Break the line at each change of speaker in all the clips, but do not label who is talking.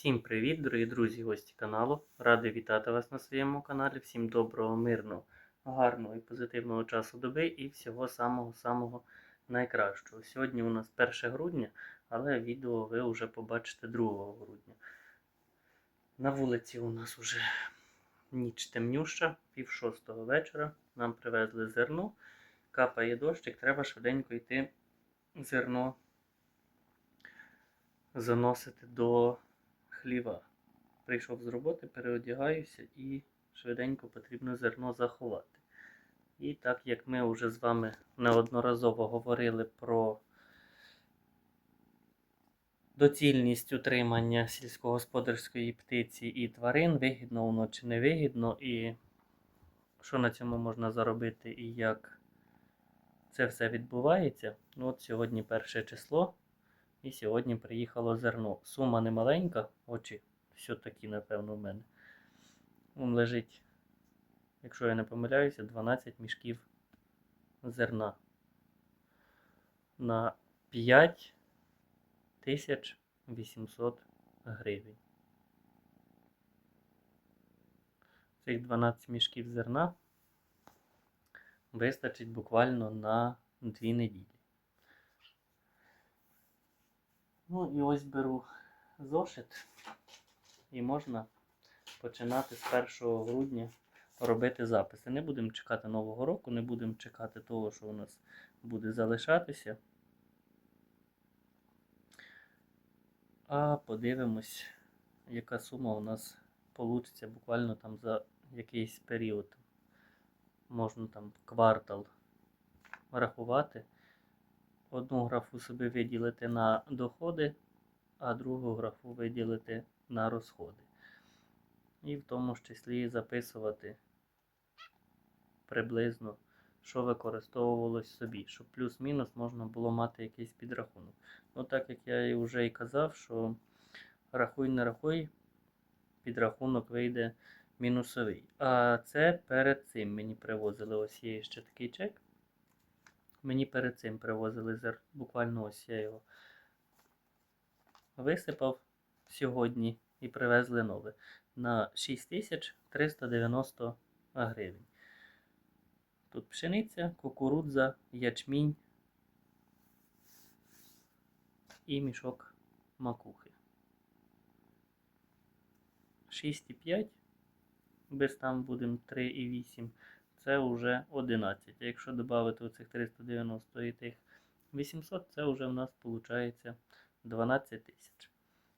Всім привіт, дорогі друзі, гості каналу. Радий вітати вас на своєму каналі. Всім доброго, мирного, гарного і позитивного часу доби і всього самого-самого найкращого. Сьогодні у нас 1 грудня, але відео ви вже побачите 2 грудня. На вулиці у нас вже ніч темнюща, пів шостого вечора. Нам привезли зерно, капає дощик, треба швиденько йти зерно заносити до хліва. Прийшов з роботи, переодягаюся і швиденько потрібно зерно заховати. І так як ми вже з вами неодноразово говорили про доцільність утримання сільськогосподарської птиці і тварин, вигідно воно чи не вигідно, і що на цьому можна заробити, і як це все відбувається. Ну, от сьогодні перше число. І сьогодні приїхало зерно. Сума не маленька, очі все такі, напевно, в мене. Вон лежить, якщо я не помиляюся, 12 мішків зерна на 5800 гривень. Цих 12 мішків зерна вистачить буквально на 2 неділі. Ну і ось беру зошит і можна починати з 1 грудня робити записи. Не будемо чекати Нового року, не будемо чекати того, що у нас буде залишатися. А подивимось, яка сума у нас вийде буквально там за якийсь період. Можна там квартал рахувати одну графу собі виділити на доходи, а другу графу виділити на розходи. І в тому ж числі записувати приблизно, що використовувалось собі, щоб плюс-мінус можна було мати якийсь підрахунок. Ну, так як я вже і казав, що рахуй не рахуй, підрахунок вийде мінусовий. А це перед цим мені привозили ось є ще такий чек. Мені перед цим привозили зер. Буквально ось я його висипав сьогодні і привезли нове на 6390 гривень. Тут пшениця, кукурудза, ячмінь і мішок макухи. 6,5, без там будемо 3,8 це вже 11. А якщо додати оцих 390 і тих 800, це вже в нас виходить 12 тисяч.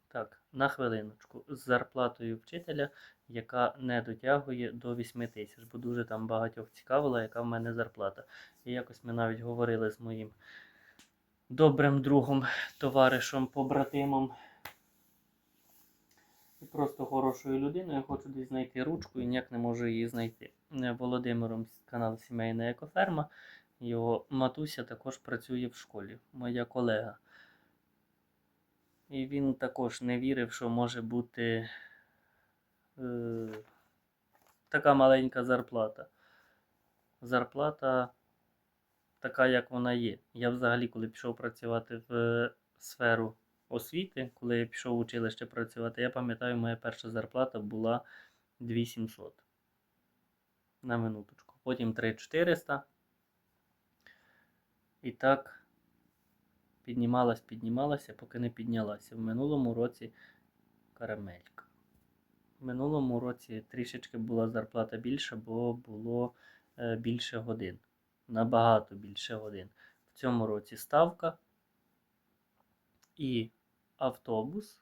Так, на хвилиночку. З зарплатою вчителя, яка не дотягує до 8 тисяч, бо дуже там багатьох цікавила, яка в мене зарплата. І якось ми навіть говорили з моїм добрим другом, товаришем, побратимом. Просто хорошою людиною. Я хочу десь знайти ручку і ніяк не можу її знайти. Е, Володимиром з каналу Сімейна Екоферма. Його матуся також працює в школі, моя колега. І він також не вірив, що може бути е, така маленька зарплата. Зарплата така, як вона є. Я взагалі, коли пішов працювати в сферу освіти, коли я пішов в училище працювати, я пам'ятаю, моя перша зарплата була 2700 на минуточку. Потім 3400. І так піднімалась, піднімалася, поки не піднялася. В минулому році карамелька. В минулому році трішечки була зарплата більша, бо було е, більше годин. Набагато більше годин. В цьому році ставка і автобус,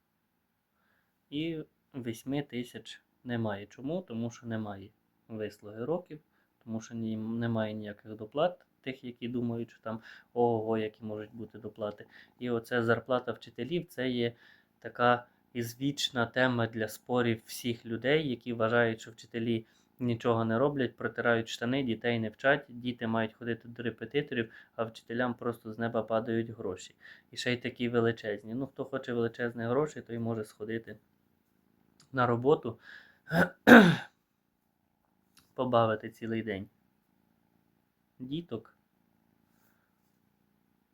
і 8 тисяч немає. Чому? Тому що немає вислуги років, тому що немає ніяких доплат, тих, які думають, що там ого, які можуть бути доплати. І оце зарплата вчителів це є така ізвічна тема для спорів всіх людей, які вважають, що вчителі нічого не роблять, протирають штани, дітей не вчать, діти мають ходити до репетиторів, а вчителям просто з неба падають гроші. І ще й такі величезні. Ну, хто хоче величезні гроші, той може сходити на роботу, побавити цілий день. Діток.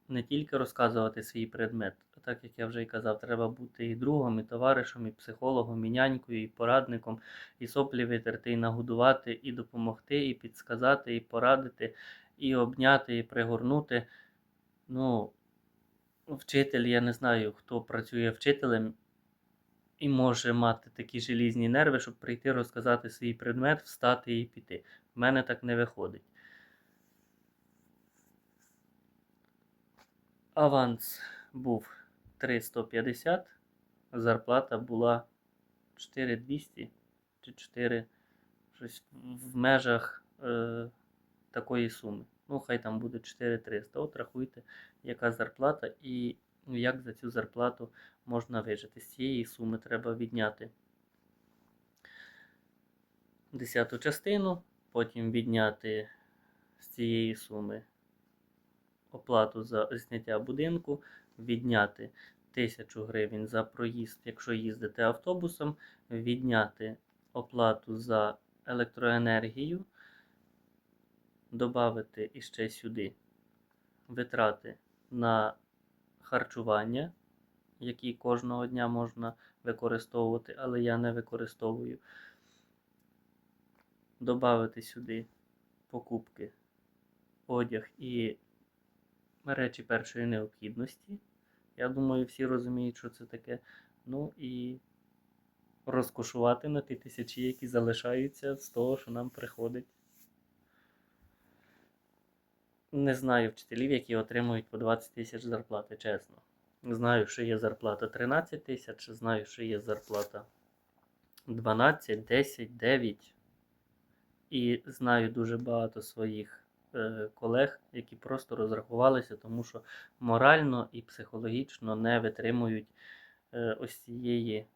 Не тільки розказувати свій предмет, а так як я вже і казав, треба бути і другом, і товаришем, і психологом, і нянькою, і порадником, і соплі витерти, і нагодувати, і допомогти, і підсказати, і порадити, і обняти, і пригорнути. Ну, вчитель, я не знаю, хто працює вчителем і може мати такі желізні нерви, щоб прийти розказати свій предмет, встати і піти. В мене так не виходить. Аванс був 350, зарплата була 4200 чи 4, щось в межах е, такої суми. Ну, хай там буде 4300. От рахуйте, яка зарплата і як за цю зарплату можна вижити. З цієї суми треба відняти десяту частину, потім відняти з цієї суми оплату за зняття будинку, відняти 1000 гривень за проїзд, якщо їздите автобусом, відняти оплату за електроенергію, додати іще сюди витрати на харчування, які кожного дня можна використовувати, але я не використовую. Добавити сюди покупки, одяг і речі першої необхідності. Я думаю, всі розуміють, що це таке. Ну і розкошувати на ті тисячі, які залишаються з того, що нам приходить. Не знаю вчителів, які отримують по 20 тисяч зарплати, чесно. Знаю, що є зарплата 13 тисяч, знаю, що є зарплата 12, 10, 9. І знаю дуже багато своїх колег, які просто розрахувалися, тому що морально і психологічно не витримують е, ось цієї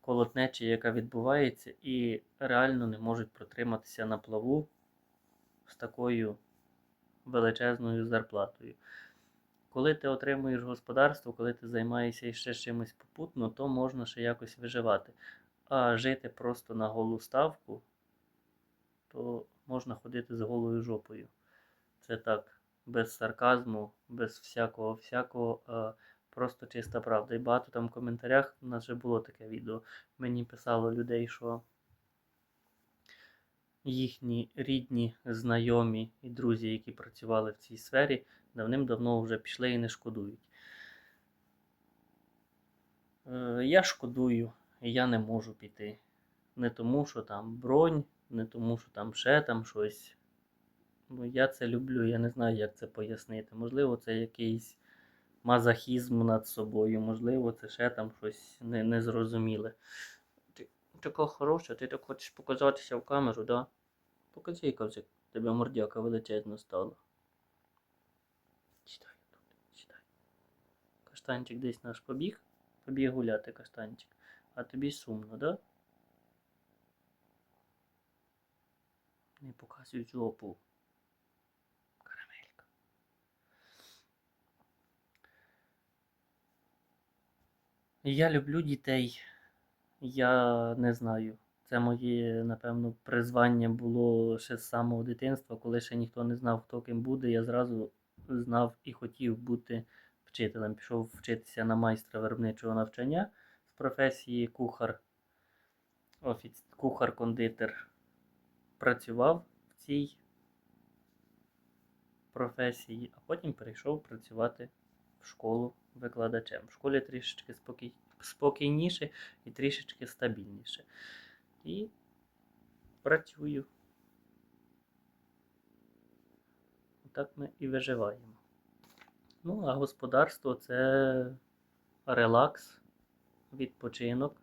колотнечі, яка відбувається, і реально не можуть протриматися на плаву з такою величезною зарплатою. Коли ти отримуєш господарство, коли ти займаєшся іще чимось попутно, то можна ще якось виживати. А жити просто на голу ставку, то можна ходити з голою жопою. Це так, без сарказму, без всякого, всякого, а просто чиста правда. І багато там в коментарях у нас вже було таке відео. Мені писало людей, що їхні рідні, знайомі і друзі, які працювали в цій сфері, давним-давно вже пішли і не шкодують. Е, Я шкодую, я не можу піти. Не тому, що там бронь, не тому, що там ще там щось. Бо я це люблю, я не знаю, як це пояснити. Можливо, це якийсь мазохізм над собою, можливо, це ще там щось не- незрозуміле. Ти така хороша, ти так хочеш показатися в камеру, да? Покажи, яка тебе мордяка величезна стала. Сідай тут, сідай. Каштанчик десь наш побіг, побіг гуляти каштанчик. А тобі сумно, да? Не показуй жопу. Карамелька. Я люблю дітей. Я не знаю. Це моє, напевно, призвання було ще з самого дитинства, коли ще ніхто не знав, хто ким буде. Я зразу знав і хотів бути вчителем. Пішов вчитися на майстра виробничого навчання з професії кухар, офіц... кухар-кондитер. Працював в цій професії, а потім перейшов працювати в школу викладачем. В школі трішечки спокій... спокійніше і трішечки стабільніше. І працюю. Так ми і виживаємо. Ну, а господарство це релакс, відпочинок,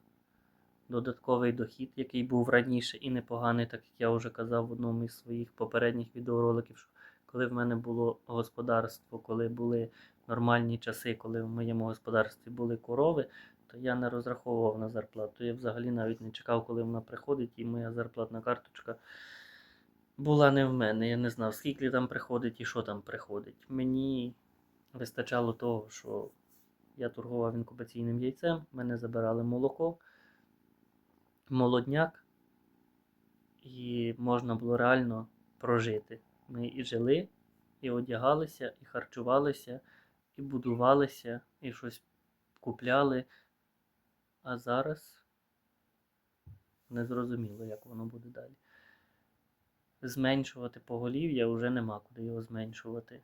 додатковий дохід, який був раніше і непоганий, так як я вже казав в одному із своїх попередніх відеороликів, що коли в мене було господарство, коли були нормальні часи, коли в моєму господарстві були корови, то я не розраховував на зарплату. Я взагалі навіть не чекав, коли вона приходить, і моя зарплатна карточка була не в мене. Я не знав, скільки там приходить і що там приходить. Мені вистачало того, що я торгував інкубаційним яйцем, мене забирали молоко, молодняк, і можна було реально прожити. Ми і жили, і одягалися, і харчувалися, і будувалися, і щось купляли. А зараз незрозуміло, як воно буде далі. Зменшувати поголів'я вже нема куди його зменшувати.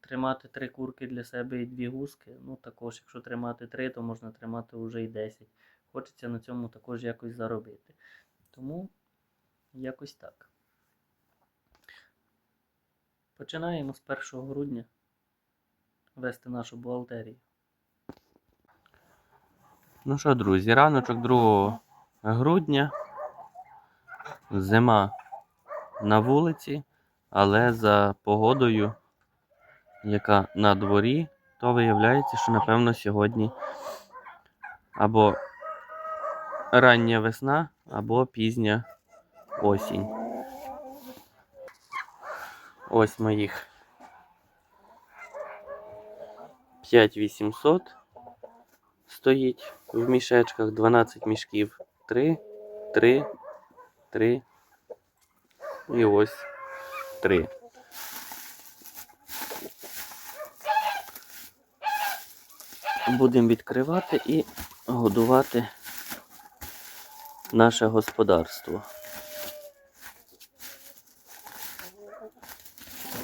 Тримати три курки для себе і дві гуски. Ну також, якщо тримати три, то можна тримати вже і 10. Хочеться на цьому також якось заробити. Тому якось так. Починаємо з 1 грудня вести нашу бухгалтерію.
Ну що, друзі, раночок 2 грудня. Зима на вулиці, але за погодою, яка на дворі, то виявляється, що напевно сьогодні або рання весна, або пізня осінь. Ось моїх 5800 стоїть в мішечках 12 мішків. 3, 3, 3 і ось 3. Будемо відкривати і годувати наше господарство.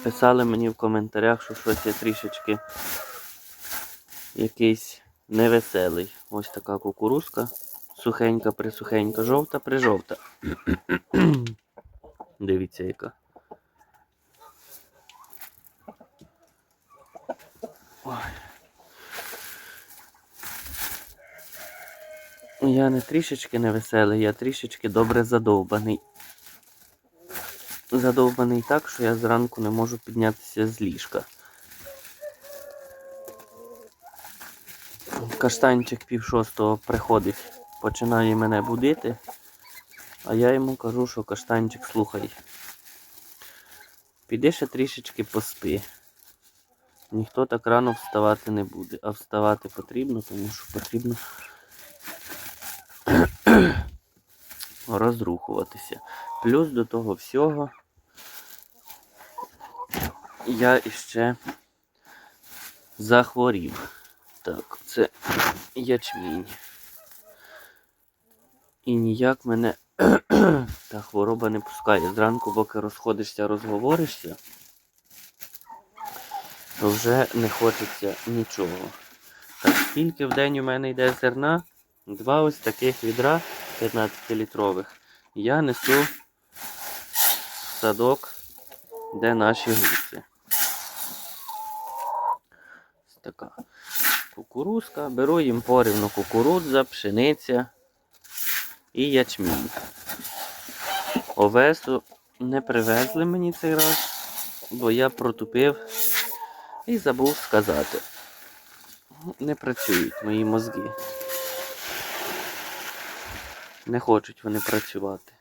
Писали мені в коментарях, що щось я трішечки якийсь невеселий. Ось така кукурузка. Сухенька, присухенька, жовта, прижовта. Дивіться, яка. Ой. Я не трішечки невеселий, я трішечки добре задовбаний. Задовбаний так, що я зранку не можу піднятися з ліжка. Каштанчик пів шостого приходить, починає мене будити, а я йому кажу, що каштанчик слухай. Піди ще трішечки поспи. Ніхто так рано вставати не буде, а вставати потрібно, тому що потрібно розрухуватися. Плюс до того всього я іще захворів. Так, це ячмінь. І ніяк мене та хвороба не пускає. Зранку, поки розходишся, розговоришся, то вже не хочеться нічого. Так, скільки в день у мене йде зерна? Два ось таких відра 15-літрових. Я несу садок, де наші гуси. Ось така кукурузка. Беру їм порівну кукурудза, пшениця і ячмінь. Овесу не привезли мені цей раз, бо я протупив і забув сказати. Не працюють мої мозги. Не хочуть вони працювати.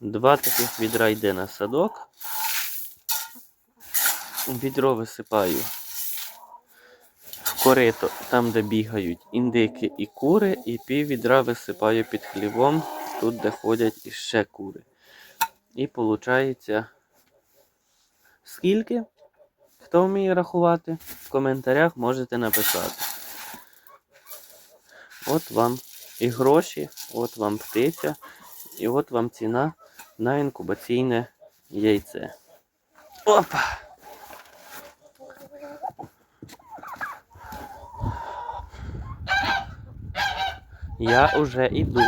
Два таких відра йде на садок. Відро висипаю в корито, там, де бігають індики і кури, і пів відра висипаю під хлівом, тут, де ходять іще кури. І виходить, скільки? Хто вміє рахувати? В коментарях можете написати. От вам і гроші, от вам птиця, і от вам ціна на інкубаційне яйце. Опа! Я уже іду.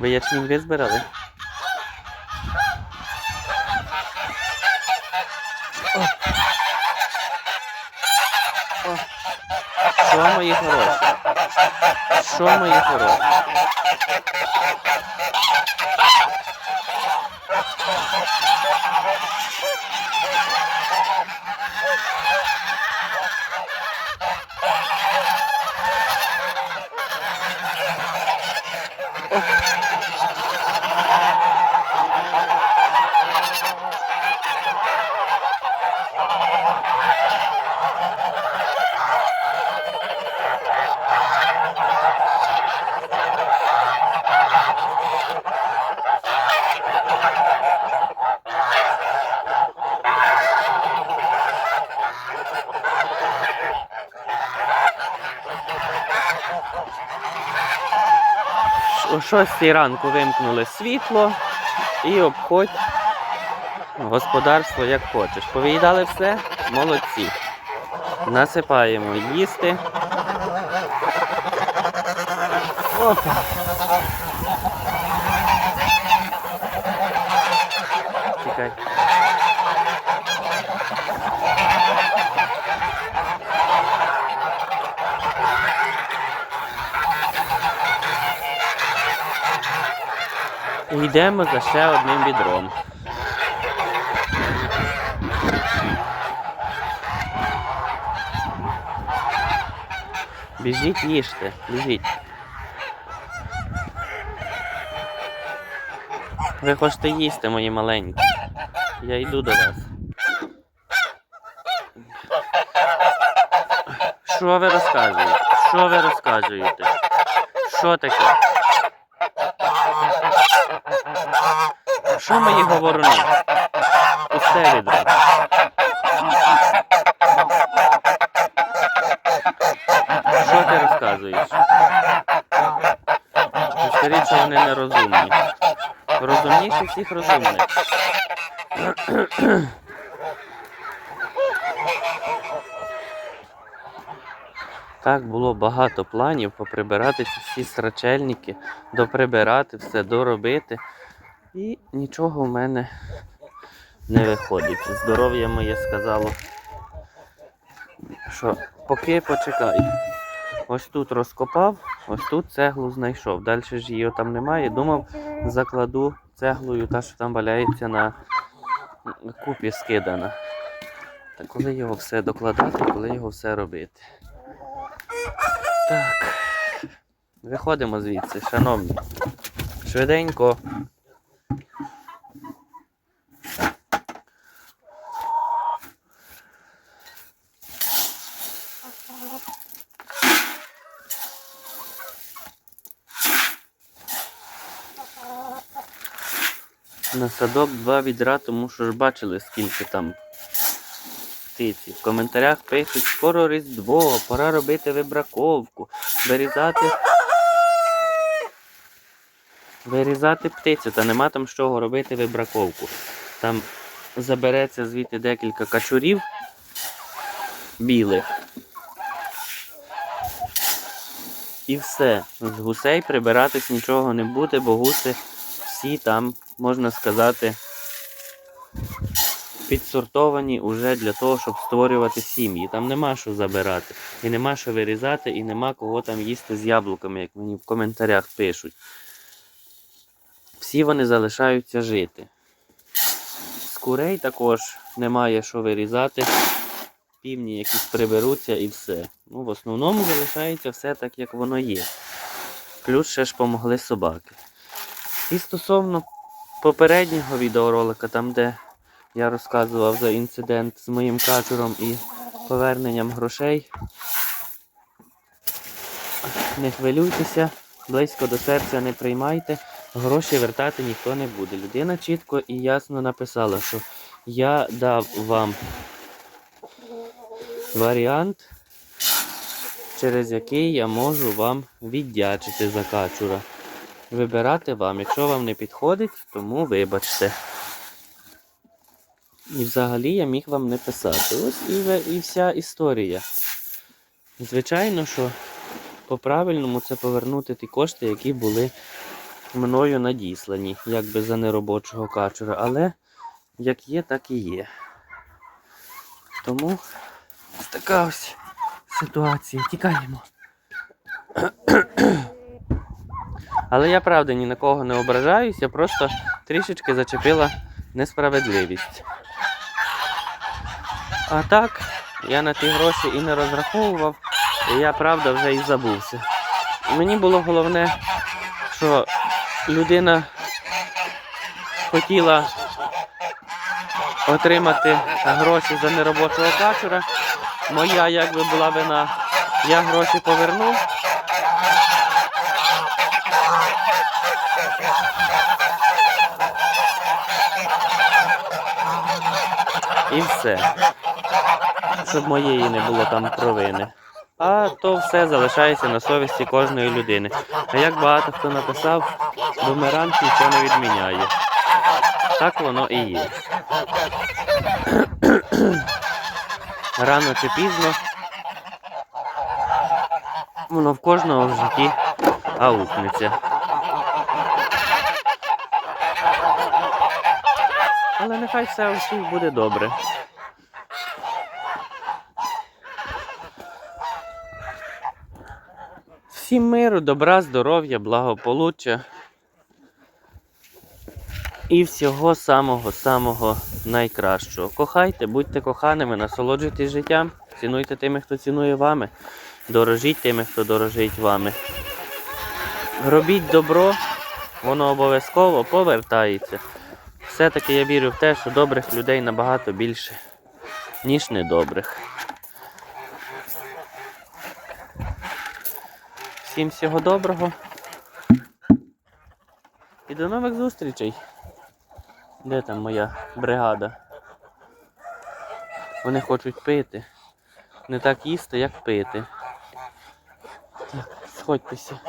Ви ячмінь визбирали? Що мої хороші? Що мої хороші? О 6 ранку вимкнули світло і обходь господарство як хочеш. Повиїдали все? Молодці. Насипаємо їсти. Опа. Йдемо за ще одним відром. Біжіть, їжте, біжіть. Ви хочете їсти, мої маленькі. Я йду до вас. Що ви розказуєте? Що ви розказуєте? Що таке? Що мої говоруни? Пусте відро. Що ти розказуєш? Скажіть, що вони нерозумні. Розумніші всіх розумних. Так було багато планів поприбирати всі срачельники, доприбирати все, доробити. І нічого в мене не виходить. Здоров'я моє сказало, що поки почекай. Ось тут розкопав, ось тут цеглу знайшов. Далі ж її там немає. Думав, закладу цеглою, та що там валяється на купі скидана. Та коли його все докладати, коли його все робити. Так. Виходимо звідси, шановні. Швиденько. На садок два відра, тому що ж бачили, скільки там птиці. В коментарях пишуть, скоро Різдво, пора робити вибраковку, вирізати. Вирізати птицю, та нема там з чого робити вибраковку. Там забереться звідти декілька качурів білих. І все. З гусей прибиратись нічого не буде, бо гуси всі там, можна сказати, підсортовані уже для того, щоб створювати сім'ї. Там нема що забирати, і нема що вирізати, і нема кого там їсти з яблуками, як мені в коментарях пишуть. Всі вони залишаються жити. З курей також немає що вирізати. Півні якісь приберуться і все. Ну, в основному залишається все так, як воно є. Плюс ще ж помогли собаки. І стосовно попереднього відеоролика, там де я розказував за інцидент з моїм качуром і поверненням грошей. Не хвилюйтеся, близько до серця не приймайте, гроші вертати ніхто не буде. Людина чітко і ясно написала, що я дав вам варіант, через який я можу вам віддячити за качура. Вибирати вам. Якщо вам не підходить, тому вибачте. І взагалі я міг вам не писати. Ось і, і вся історія. Звичайно, що по-правильному це повернути ті кошти, які були мною надіслані, якби за неробочого качура. Але як є, так і є. Тому така ось ситуація. Тікаємо. Але я правда ні на кого не ображаюсь, я просто трішечки зачепила несправедливість. А так, я на ті гроші і не розраховував, і я правда вже і забувся. Мені було головне, що людина хотіла отримати гроші за неробочого качура. Моя якби була вина. Я гроші повернув. І все. Щоб моєї не було там провини. А то все залишається на совісті кожної людини. А як багато хто написав, бумеранг нічого не відміняє. Так воно і є. Рано чи пізно воно в кожного в житті аукнеться. Але нехай все у всіх буде добре. Всім миру, добра, здоров'я, благополуччя і всього самого-самого найкращого. Кохайте, будьте коханими, насолоджуйтесь життям, цінуйте тими, хто цінує вами, дорожіть тими, хто дорожить вами. Робіть добро, воно обов'язково повертається. Все-таки я вірю в те, що добрих людей набагато більше, ніж недобрих. Всім всього доброго. І до нових зустрічей. Де там моя бригада? Вони хочуть пити. Не так їсти, як пити. Так, сходьтеся.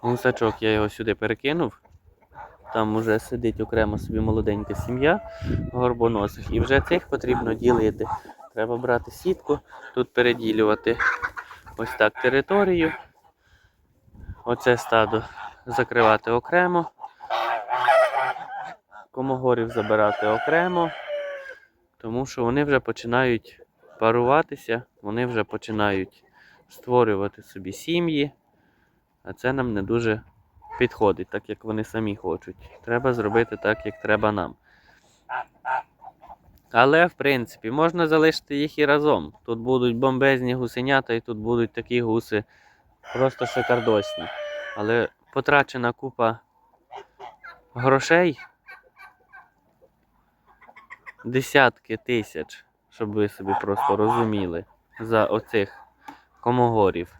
Гусачок я його сюди перекинув. Там уже сидить окремо собі молоденька сім'я горбоносих. І вже цих потрібно ділити. Треба брати сітку, тут переділювати ось так територію. Оце стадо закривати окремо. Комогорів забирати окремо, тому що вони вже починають паруватися, вони вже починають створювати собі сім'ї, а це нам не дуже підходить, так як вони самі хочуть. Треба зробити так, як треба нам. Але, в принципі, можна залишити їх і разом. Тут будуть бомбезні гусенята, і тут будуть такі гуси просто шикардосні. Але потрачена купа грошей, десятки тисяч, щоб ви собі просто розуміли, за оцих комогорів.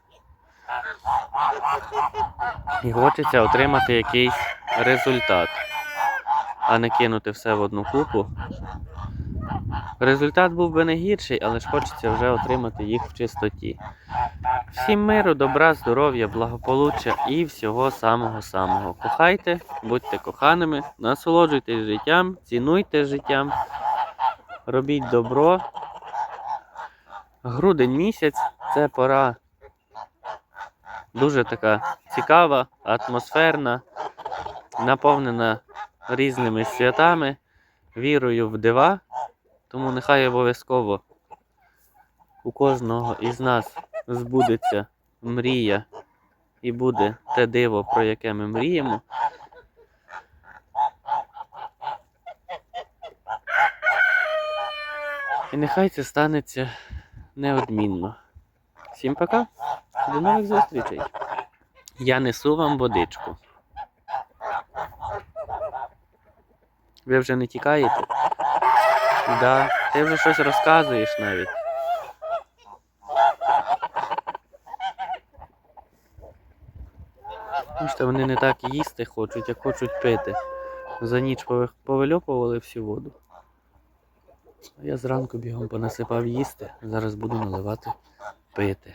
І хочеться отримати якийсь результат, а не кинути все в одну купу. Результат був би не гірший, але ж хочеться вже отримати їх в чистоті. Всім миру, добра, здоров'я, благополуччя і всього самого-самого. Кохайте, будьте коханими, насолоджуйтесь життям, цінуйте життям, робіть добро. Грудень місяць це пора дуже така цікава, атмосферна, наповнена різними святами, вірою в дива. Тому нехай обов'язково у кожного із нас збудеться мрія і буде те диво, про яке ми мріємо. І нехай це станеться неодмінно. Всім пока, до нових зустрічей. Я несу вам водичку. Ви вже не тікаєте? Да, ти вже щось розказуєш навіть. Бачите, вони не так їсти хочуть, як хочуть пити. За ніч повильопували всю воду. А я зранку бігом понасипав їсти, зараз буду наливати пити.